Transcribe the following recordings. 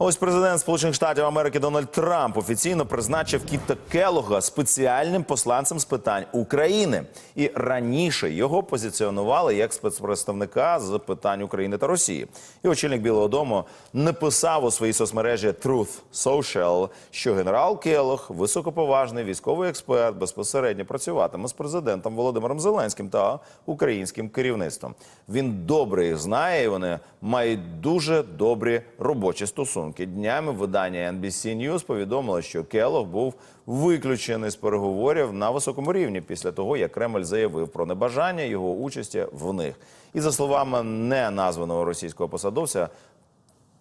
Ось президент Сполучених Штатів Америки Дональд Трамп офіційно призначив Кіта Келога спеціальним посланцем з питань України. І раніше його позиціонували як спецпредставника з питань України та Росії. І очільник Білого Дому не писав у своїй соцмережі Truth Social, що генерал Келог, високоповажний військовий експерт, безпосередньо працюватиме з президентом Володимиром Зеленським та українським керівництвом. Він добре їх знає, і вони мають дуже добрі робочі стосунки. Днями видання NBC News повідомило, що Келог був виключений з переговорів на високому рівні після того, як Кремль заявив про небажання його участі в них. І за словами неназваного російського посадовця,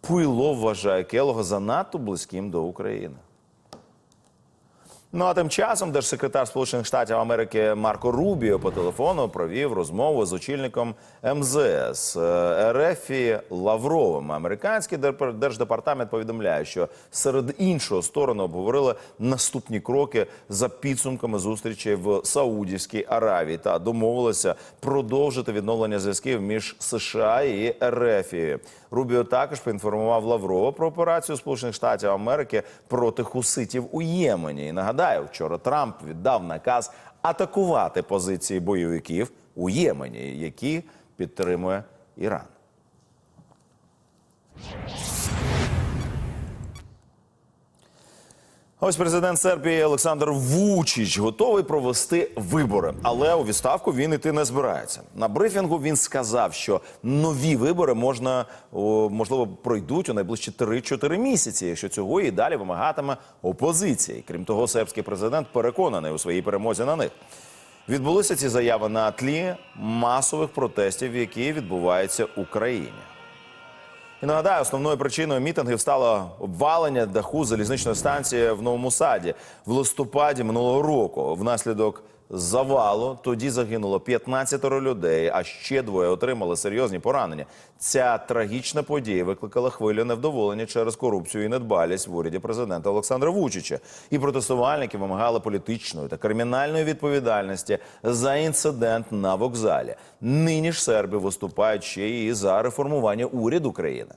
Пуйло вважає Келога занадто близьким до України. Ну а тим часом держсекретар Сполучених Штатів Америки Марко Рубіо по телефону провів розмову з очільником МЗС е, РФі Лавровим. Американський дер- держдепартамент повідомляє, що серед іншого сторони обговорили наступні кроки за підсумками зустрічі в Саудівській Аравії та домовилися продовжити відновлення зв'язків між США і РФі. Рубіо також поінформував Лаврова про операцію Сполучених Штатів Америки проти хуситів у Ємені. І нагадаю, вчора Трамп віддав наказ атакувати позиції бойовиків у Ємені, які підтримує Іран. Ось президент Сербії Олександр Вучич готовий провести вибори, але у відставку він іти не збирається. На брифінгу він сказав, що нові вибори можна можливо пройдуть у найближчі 3-4 місяці, якщо цього і далі вимагатиме опозиція. Крім того, сербський президент переконаний у своїй перемозі на них. Відбулися ці заяви на тлі масових протестів, які відбуваються в Україні. І нагадаю, основною причиною мітингів стало обвалення даху залізничної станції в Новому Саді в листопаді минулого року. Внаслідок завалу тоді загинуло 15 людей, а ще двоє отримали серйозні поранення. Ця трагічна подія викликала хвилю невдоволення через корупцію і недбалість в уряді президента Олександра Вучича. І протестувальники вимагали політичної та кримінальної відповідальності за інцидент на вокзалі. Нині ж серби виступають ще і за реформування уряду країни.